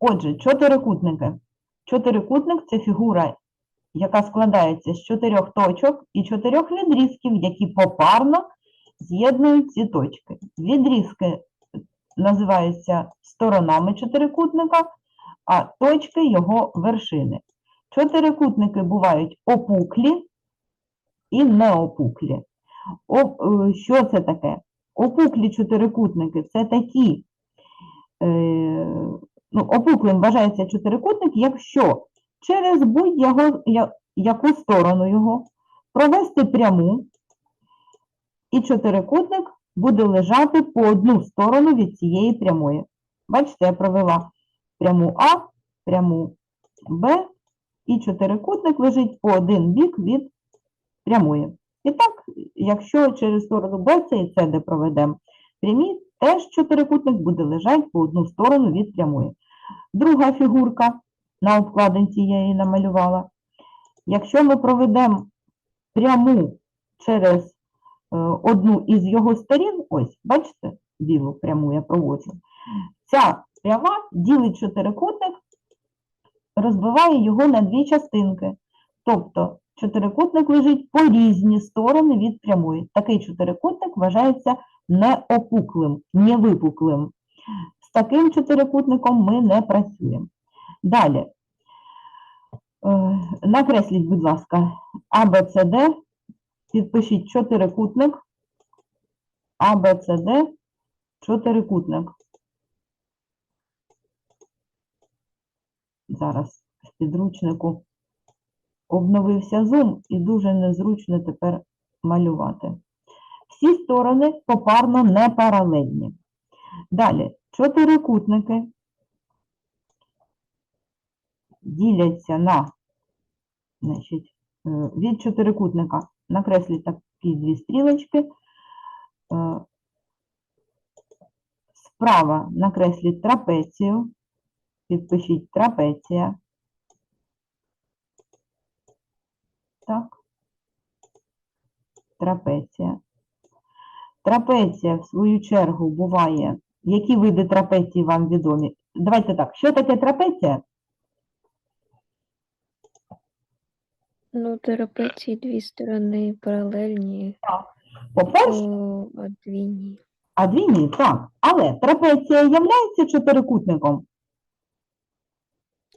Отже, чотирикутники. Чотирикутник це фігура, яка складається з чотирьох точок і чотирьох відрізків, які попарно з'єднують ці точки. Відрізки називаються сторонами чотирикутника, а точки його вершини. Чотирикутники бувають опуклі і неопуклі. О, е, що це таке? Опуклі чотирикутники це такі, ну, опуклим вважається чотирикутник, якщо через будь-яку сторону його провести пряму, і чотирикутник буде лежати по одну сторону від цієї прямої. Бачите, я провела пряму А, пряму Б, і чотирикутник лежить по один бік від прямої. І так, якщо через сторону Б, С і С, де проведемо прямі, теж чотирикутник буде лежати по одну сторону від прямої. Друга фігурка на обкладинці я її намалювала. Якщо ми проведемо пряму через е, одну із його сторін, ось, бачите, білу пряму я проводжу, ця пряма ділить чотирикутник, розбиває його на дві частинки. Тобто чотирикутник лежить по різні сторони від прямої. Такий чотирикутник вважається неопуклим, невипуклим. З таким чотирикутником ми не працюємо. Далі. Е, Накресліть, будь ласка, ABCD, підпишіть чотирикутник, ABCD, чотирикутник. Зараз в підручнику обновився зум і дуже незручно тепер малювати. Всі сторони попарно не паралельні. Далі, чотирикутники діляться на, значить, е, від чотирикутника накресліть такі дві стрілочки. Е, Справа накресліть трапецію, підпишіть трапеція. Так. Трапеція. Трапеція, в свою чергу, буває. Які види трапеції вам відомі? Давайте так, що таке трапеція? Ну, трапеції дві сторони паралельні, Так. По-перше, подвійні. а дві ні, так. Але трапеція являється чотирикутником?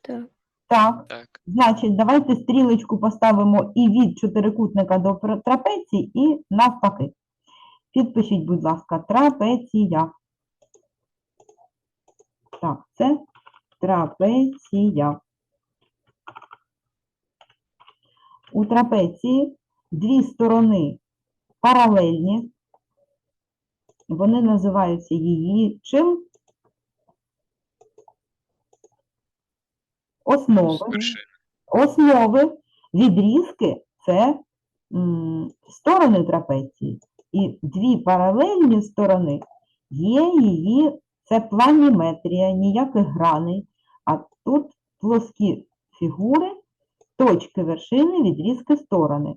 Так. Так. Так. Значить, давайте стрілочку поставимо і від чотирикутника до трапеції, і навпаки. Підпишіть, будь ласка, трапеція. Так, це трапеція. У трапеції дві сторони паралельні. Вони називаються її чим? Основи. Основи, відрізки це м, сторони трапеції. І дві паралельні сторони є її, це планіметрія, ніяких граней, а тут плоскі фігури, точки вершини, відрізки сторони.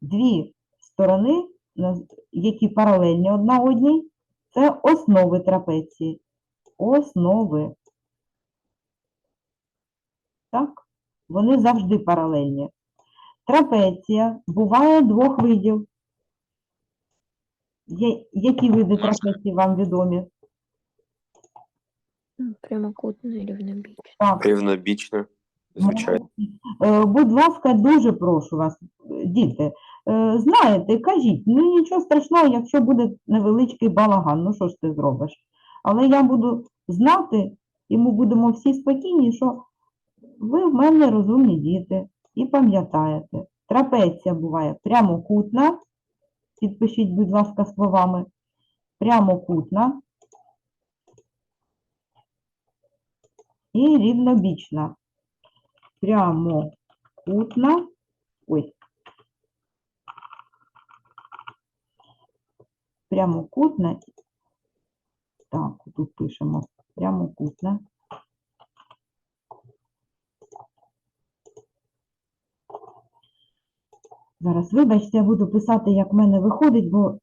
Дві сторони, які паралельні одна одній, це основи трапеції. Основи. Так? Вони завжди паралельні. Трапеція буває двох видів. Є- Які види трапеції вам відомі? Ну, і рівнобічно. Так, Рівнобічно, звичайно. Е, Будь ласка, дуже прошу вас, е, діти, е, знаєте, кажіть, ну нічого страшного, якщо буде невеличкий балаган, ну що ж ти зробиш? Але я буду знати, і ми будемо всі спокійні, що ви в мене розумні діти і пам'ятаєте. Трапеція буває прямокутна, підпишіть, будь ласка, словами, прямокутна і рівнобічна прямокутна. Ой. Прямокутна. Так, тут пишемо прямокутна. Зараз, вибачте, я буду писати, як в мене виходить, бо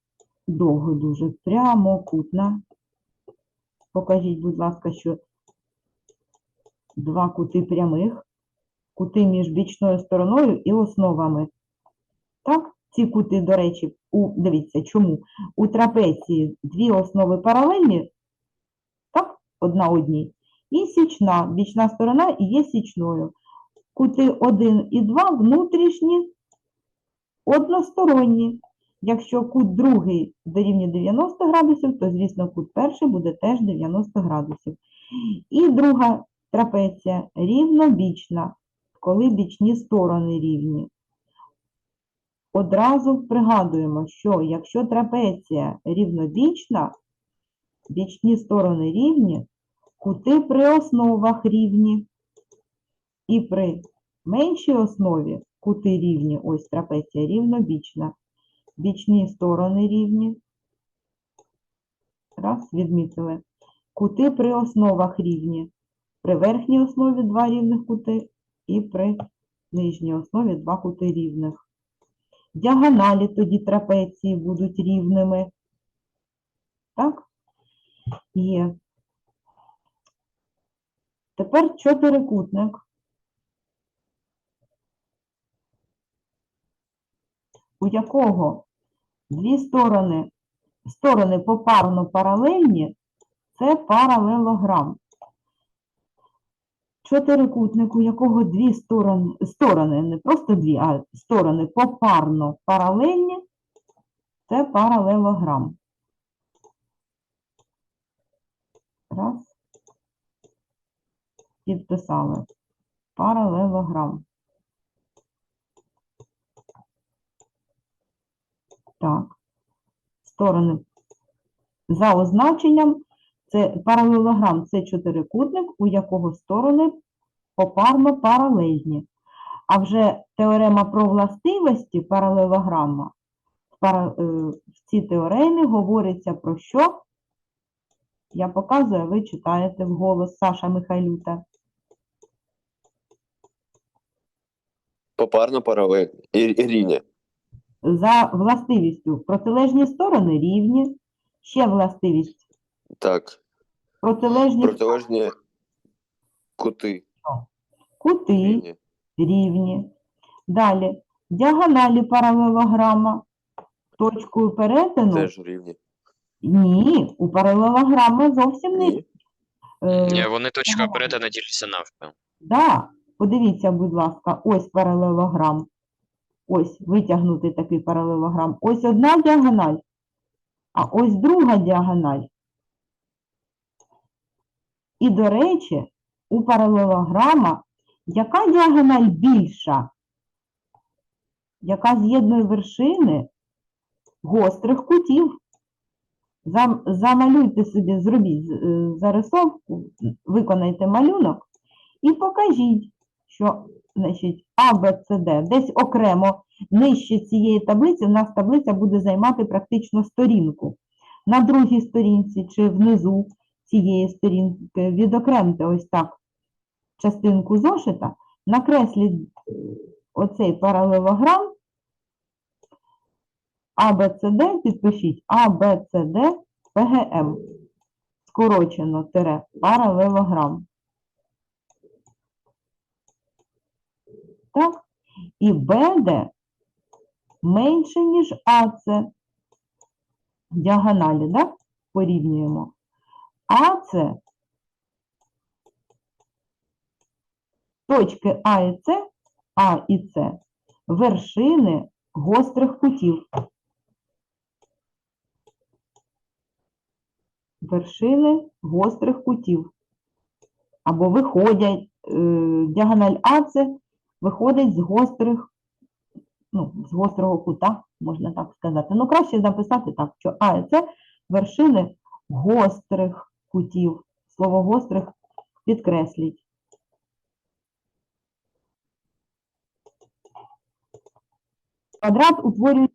довго дуже. Прямокутна. Покажіть, будь ласка, що два кути прямих, кути між бічною стороною і основами. Так, ці кути, до речі, у, дивіться, чому? У трапеції дві основи паралельні, так, одна одній, і січна, бічна сторона і є січною. Кути 1 і 2 внутрішні, односторонні. Якщо кут другий дорівнює 90 градусів, то, звісно, кут перший буде теж 90 градусів. І друга трапеція рівнобічна, коли бічні сторони рівні. Одразу пригадуємо, що якщо трапеція рівнобічна, бічні сторони рівні, кути при основах рівні. І при меншій основі кути рівні, ось трапеція рівнобічна, бічні сторони рівні. Раз, відмітили. Кути при основах рівні. При верхній основі два рівних кути і при нижній основі два кути рівних. Діагоналі тоді трапеції будуть рівними. Так? Є. Тепер чотирикутник. У якого дві сторони, сторони попарно паралельні, це паралелограм. Чотирикутник, у якого дві сторони, сторони, не просто дві, а сторони попарно паралельні, це паралелограм. Раз. Підписали. Паралелограм. Так. Сторони за означенням це паралелограм це чотирикутник, у якого сторони попарно паралельні. А вже теорема про властивості паралелограма е, в цій теоремі говориться про що? Я показую, ви читаєте вголос Саша Михайлюта. Попарно паралельно. І, і рівні. За властивістю протилежні сторони рівні, ще властивість Так. протилежні Протилежні кути кути рівні. рівні. Далі діагоналі паралелограма точкою перетину. Теж рівні. Ні, у паралелограма зовсім не Ні. Е, Ні, вони точкою ага. перетину діляться навпіл. Да, подивіться, будь ласка, ось паралелограм. Ось витягнутий такий паралелограм. Ось одна діагональ, а ось друга діагональ. І, до речі, у паралелограма яка діагональ більша? Яка з'єднує вершини гострих кутів? Зам- Замалюйте собі, зробіть е, зарисовку, виконайте малюнок і покажіть, що значить, А, Б, С, Д десь окремо нижче цієї таблиці в нас таблиця буде займати практично сторінку. На другій сторінці чи внизу цієї сторінки відокремте ось так частинку зошита, накресліть е, оцей паралелограм А, Б, С, Д, підпишіть А, Б, С, Д, ПГМ. Скорочено тире паралелограм. Так? І БД менше, ніж АЦ. Діагоналі, так? Порівнюємо. АЦ точки А і С, А і С вершини гострих кутів. Вершини гострих кутів. Або виходять, е, діагональ АЦ виходить з гострих, ну, з гострого кута, можна так сказати. Ну, краще записати так, що А С вершини гострих кутів. Слово гострих підкресліть. Квадрат утворює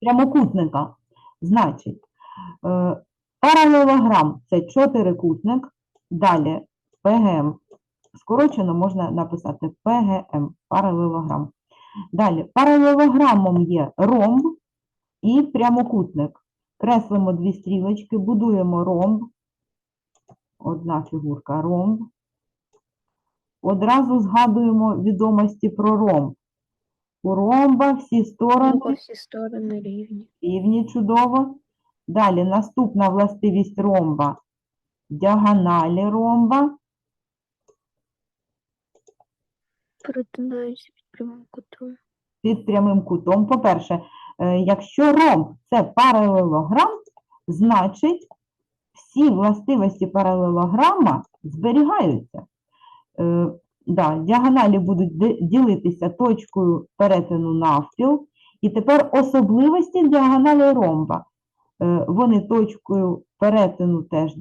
прямокутника. Значить, е, паралелограм – це чотирикутник, далі ПГМ. Скорочено можна написати ПГМ, паралелограм. Далі, паралелограмом є ромб і прямокутник. Креслимо дві стрілочки, будуємо ромб одна фігурка ромб. Одразу згадуємо відомості про ромб. У ромба всі сторони всі сторони рівні. рівні чудово. Далі наступна властивість ромба. Діагоналі ромба Перетинаються під прямим кутом. під прямим кутом. По-перше, е, якщо ромб це паралелограм, значить всі властивості паралелограма зберігаються. Е, да, діагоналі будуть ділитися точкою перетину навпіл. І тепер особливості діагоналі ромба. Е, Вони точкою перетину теж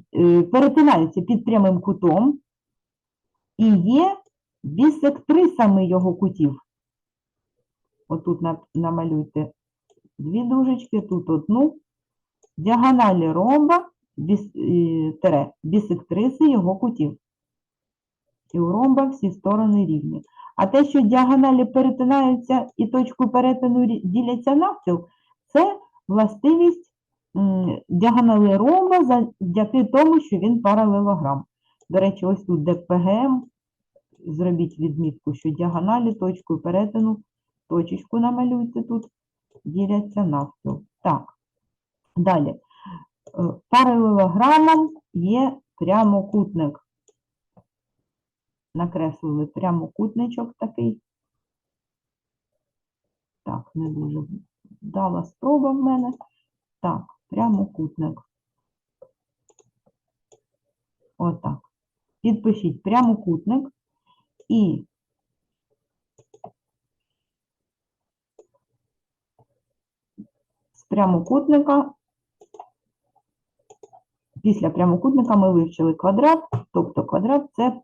перетинаються під прямим кутом і є бісектрисами його кутів. Отут намалюйте дві дужечки, тут одну. Діагоналі ромба, е, тере, бісектриси його кутів. І у ромба всі сторони рівні. А те, що діагоналі перетинаються і точку перетину діляться навпіл, це властивість діагоналі ромба завдяки тому, що він паралелограм. До речі, ось тут де ПГМ, зробіть відмітку, що діагоналі точкою перетину, точечку намалюйте тут, діляться навпіл. Так, далі. Е, Паралелограмом є прямокутник. Накреслили прямокутничок такий. Так, не дуже вдала спроба в мене. Так, прямокутник. Отак. Підпишіть прямокутник і з прямокутника, після прямокутника ми вивчили квадрат, тобто квадрат це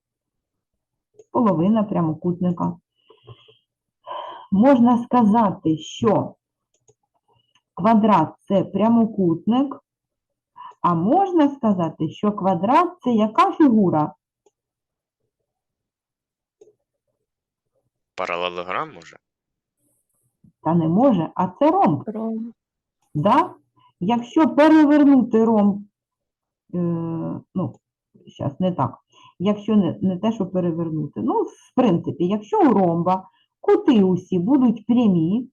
половина прямокутника. Можна сказати, що квадрат це прямокутник, а можна сказати, що квадрат це яка фігура? Паралелограм може? Та не може, а це ромб. Ром. Да? Якщо перевернути ромб, е, ну, зараз не так. Якщо не, не те, що перевернути. Ну, в принципі, якщо у ромба кути усі будуть прямі,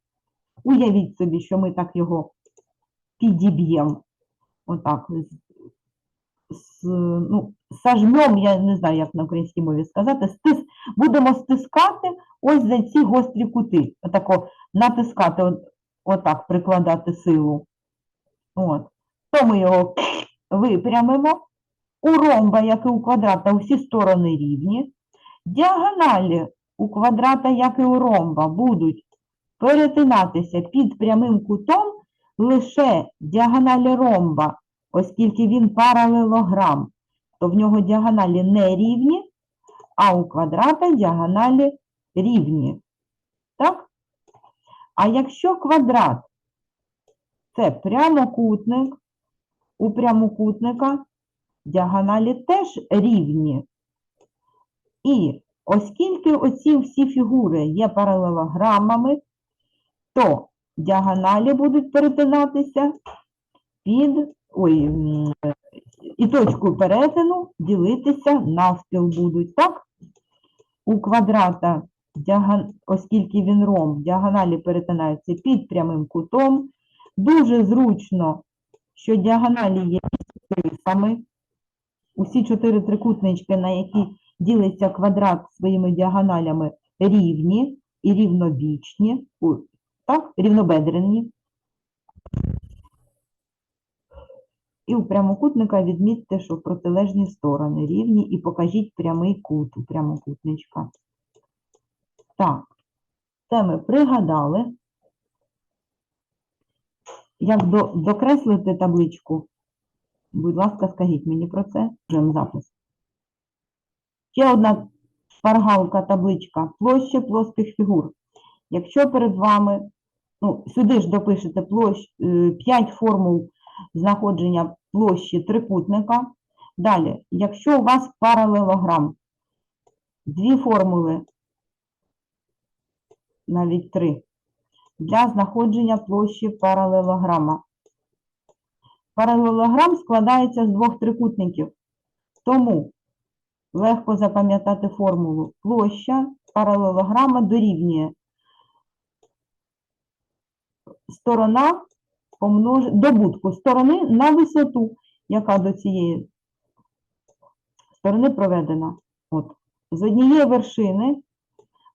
уявіть собі, що ми так його підіб'ємо. Отак. з- з, ну, сажмем, я не знаю, як на українській мові сказати, стис, будемо стискати ось за ці гострі кути. Отако натискати, от, отак прикладати силу. От. То ми його випрямимо. У ромба, як і у квадрата, усі сторони рівні. Діагоналі у квадрата, як і у ромба, будуть перетинатися під прямим кутом лише діагоналі ромба, оскільки він паралелограм, то в нього діагоналі не рівні, а у квадрата діагоналі рівні. Так? А якщо квадрат це прямокутник, у прямокутника діагоналі теж рівні. І оскільки оці всі фігури є паралелограмами, то діагоналі будуть перетинатися під ой, і точку перетину ділитися навпіл будуть, так? У квадрата, оскільки він ромб, діагоналі перетинаються під прямим кутом. Дуже зручно, що діагоналі є рисами. Усі чотири трикутнички, на які ділиться квадрат своїми діагоналями, рівні і рівнобічні, так, рівнобедрені. І у прямокутника відмітьте, що протилежні сторони рівні, і покажіть прямий кут у прямокутничка. Так, це ми пригадали. Як до, докреслити табличку? Будь ласка, скажіть мені про це. Вже запис. Ще одна шпаргалка, табличка. Площа плоских фігур. Якщо перед вами, ну, сюди ж допишете площ, 5 формул знаходження площі трикутника. Далі, якщо у вас паралелограм, дві формули, навіть три, для знаходження площі паралелограма. Паралелограм складається з двох трикутників. Тому легко запам'ятати формулу. Площа паралелограма дорівнює сторона помнож... добутку сторони на висоту, яка до цієї сторони проведена. От. З однієї вершини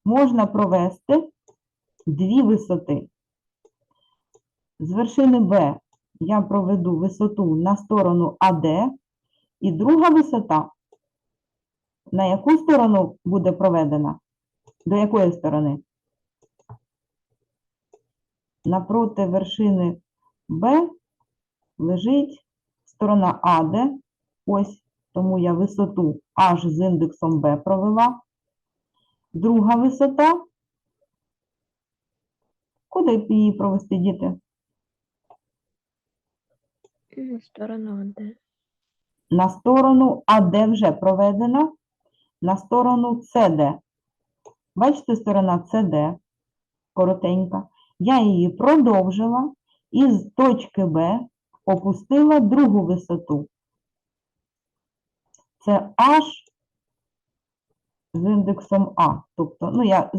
можна провести дві висоти. З вершини Б я проведу висоту на сторону АД, і друга висота, на яку сторону буде проведена? До якої сторони? Напроти вершини Б лежить сторона АД. Ось, тому я висоту H з індексом B провела. Друга висота. Куди б її провести, діти? М, Сторона Д. На сторону АД вже проведена, на сторону СД. Бачите, сторона СД коротенька. Я її продовжила і з точки Б опустила другу висоту. Це H з індексом А. Тобто, ну, я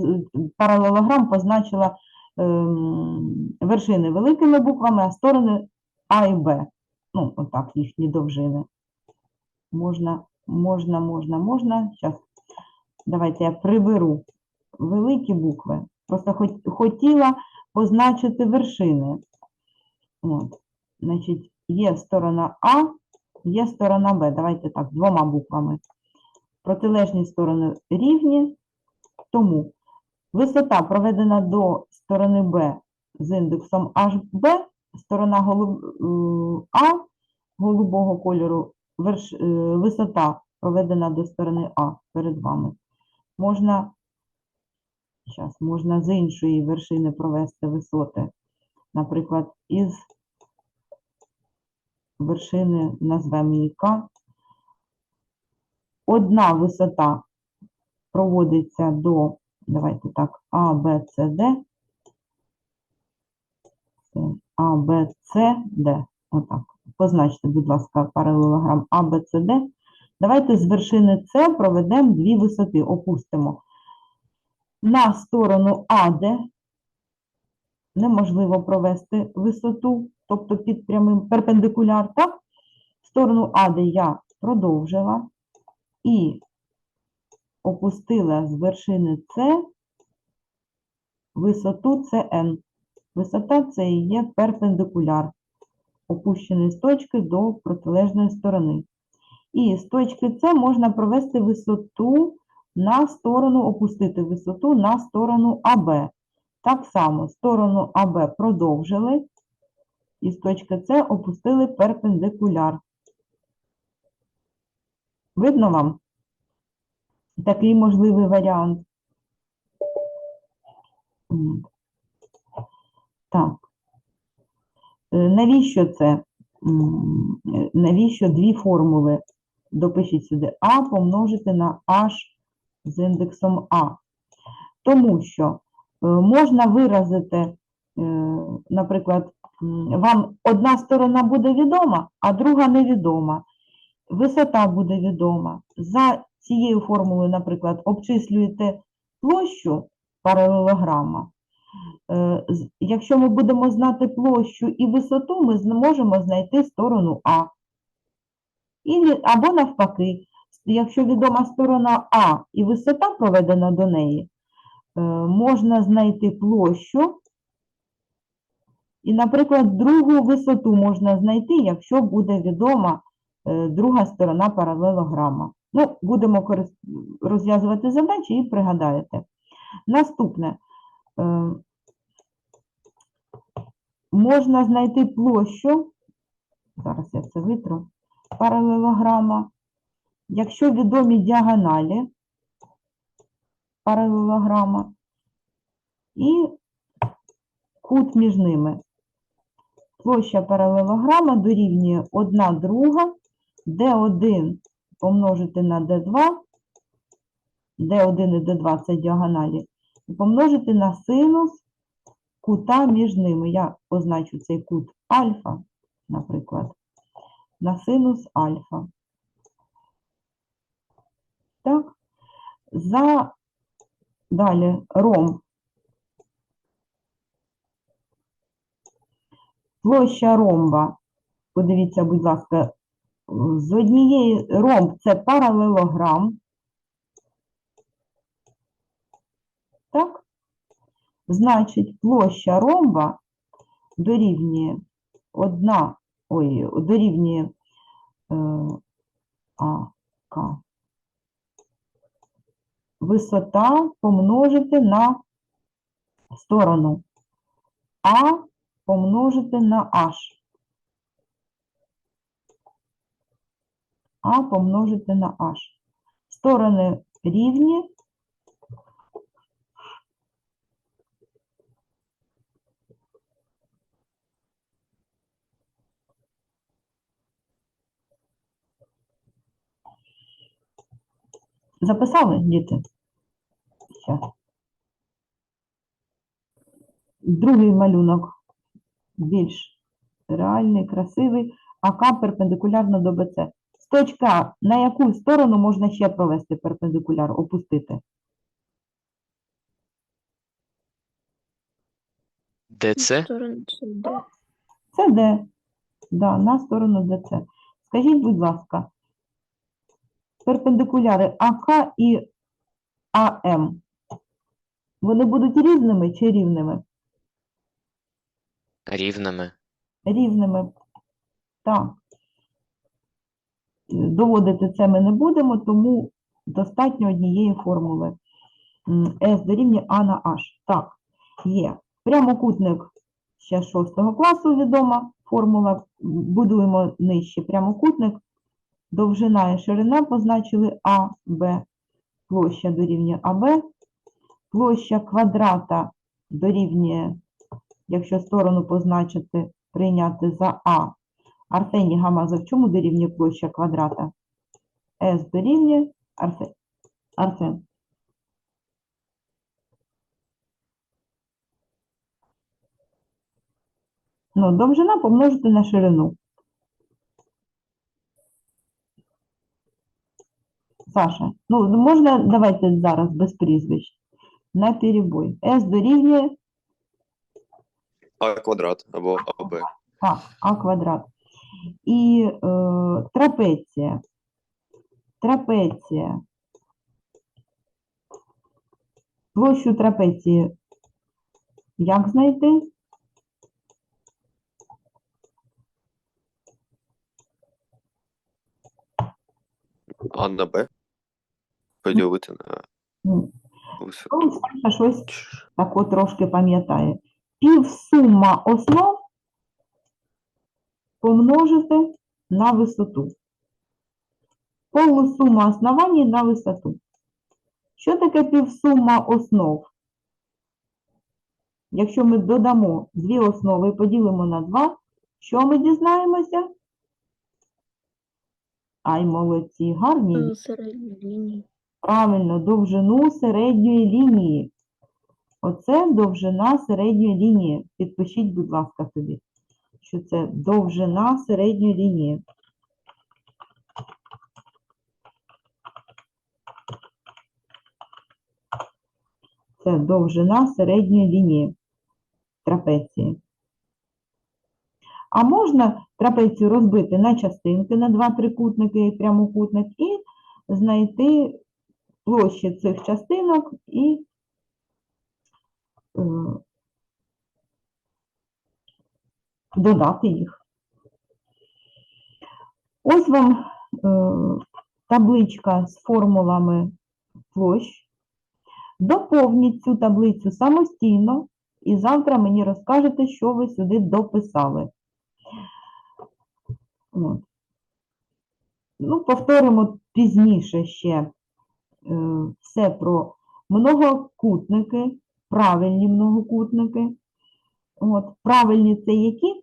паралелограм позначила ем, вершини великими буквами, а сторони А і Б. Ну, отак, їхні довжини. Можна, можна, можна, можна. Зараз, давайте я приберу великі букви. Просто хотіла позначити вершини. От. Значить, є сторона А, є сторона Б. Давайте так, двома буквами. Протилежні сторони рівні, тому висота проведена до сторони Б з індексом HB, сторона голуб... А голубого кольору, верш... е, висота проведена до сторони А перед вами. Можна, зараз, можна з іншої вершини провести висоти. Наприклад, із вершини, назвемо її К. Одна висота проводиться до, давайте так, А, Б, С, Д. А, Б, С, Д. Отак. Позначте, будь ласка, паралелограм А, Б, С, Д. Давайте з вершини С проведемо дві висоти, опустимо. На сторону АД неможливо провести висоту, тобто під прямим перпендикуляр, так? Сторону АД я продовжила і опустила з вершини С висоту СН. Висота це і є перпендикуляр, опущений з точки до протилежної сторони. І з точки С можна провести висоту на сторону, опустити висоту на сторону АБ. Так само сторону АБ продовжили і з точки С опустили перпендикуляр. Видно вам? Такий можливий варіант. Так. Е, Навіщо це? Навіщо дві формули? Допишіть сюди А помножити на H з індексом А. Тому що можна виразити, е, наприклад, вам одна сторона буде відома, а друга невідома. Висота буде відома. За цією формулою, наприклад, обчислюєте площу паралелограма. Е, Якщо ми будемо знати площу і висоту, ми зможемо знайти сторону А. Або навпаки, якщо відома сторона А і висота проведена до неї, е, можна знайти площу. І, наприклад, другу висоту можна знайти, якщо буде відома е, друга сторона паралелограма. Ну, будемо розв'язувати задачі і пригадаєте. Наступне. Е, Можна знайти площу, зараз я це витру, паралелограма, якщо відомі діагоналі паралелограма і кут між ними. Площа паралелограма дорівнює 1 друга, d1 помножити на d2, d1 і d2 це діагоналі, і помножити на синус кута між ними. Я позначу цей кут альфа, наприклад, на синус альфа. Так? За далі ромб. Площа ромба. Подивіться, будь ласка, з однієї ромб це паралелограм. Так? Значить, площа ромба дорівнює одна, ой, дорівнює е, АК. Висота помножити на сторону. А помножити на H. А помножити на H. Сторони рівні. Записали, діти? Щас. Другий малюнок більш реальний, красивий. АК перпендикулярно до БЦ. З точки А, на яку сторону можна ще провести перпендикуляр, опустити? Де це? сторону Д. Це Д. Да, на сторону ДЦ. Скажіть, будь ласка, перпендикуляри АК і АМ, вони будуть різними чи рівними? Рівними. Рівними. Так. Доводити це ми не будемо, тому достатньо однієї формули. S дорівнює А на H. Так, є. Прямокутник ще 6 класу відома формула. Будуємо нижче прямокутник. Довжина і ширина позначили А, Б. Площа дорівнює АБ. Площа квадрата дорівнює, якщо сторону позначити, прийняти за А. Арсеній Гамазов, чому дорівнює площа квадрата? С дорівнює Арсен. Арсен. Ну, довжина помножити на ширину. Саша, ну можна давайте зараз без прізвищ. На перебой. С дорівнює А квадрат або АБ. А, а квадрат. І е, трапеція. Трапеція. Площу трапеції як знайти? А на Б. Поділити на висоту. ну, Саша щось тако трошки пам'ятає. Півсума основ помножити на висоту. Полусума оснований на висоту. Що таке півсума основ? Якщо ми додамо дві основи і поділимо на 2, що ми дізнаємося? Ай, молодці, гарні. Середньої лінії. Правильно, довжину середньої лінії. Оце довжина середньої лінії. Підпишіть, будь ласка, собі, що це довжина середньої лінії. Це довжина середньої лінії трапеції. А можна трапецію розбити на частинки, на два трикутники і прямокутник, і знайти площі цих частинок і е, додати їх. Ось вам е, табличка з формулами площ. Доповніть цю таблицю самостійно, і завтра мені розкажете, що ви сюди дописали. Ну, повторимо пізніше ще все про многокутники, правильні многокутники. От, правильні це які?